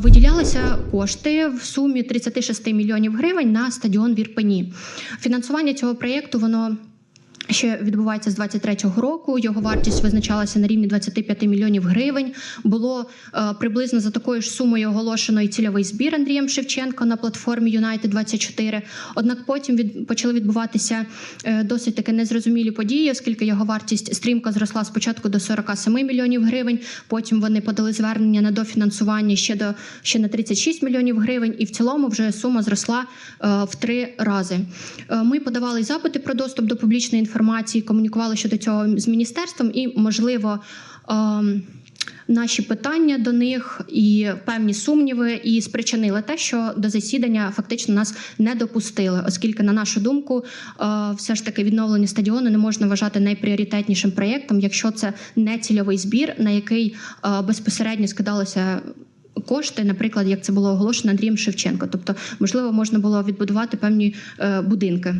Виділялися кошти в сумі 36 мільйонів гривень на стадіон в Ірпені. Фінансування цього проєкту воно. Ще відбувається з 23-го року. Його вартість визначалася на рівні 25 мільйонів гривень. Було е, приблизно за такою ж сумою оголошено і цільовий збір Андрієм Шевченко на платформі Юнайтед 24 Однак потім від почали відбуватися е, досить таки незрозумілі події, оскільки його вартість стрімко зросла спочатку до 47 мільйонів гривень. Потім вони подали звернення на дофінансування ще до ще на 36 мільйонів гривень, і в цілому вже сума зросла е, в три рази. Е, Ми подавали запити про доступ до публічної інформації, комунікували щодо цього з міністерством, і можливо. ем, Наші питання до них і певні сумніви, і спричинили те, що до засідання фактично нас не допустили, оскільки, на нашу думку, е, все ж таки відновлення стадіону не можна вважати найпріоритетнішим проєктом, якщо це не цільовий збір, на який е, безпосередньо скидалося. Кошти, наприклад, як це було оголошено Андрієм Шевченко, тобто, можливо, можна було відбудувати певні е, будинки.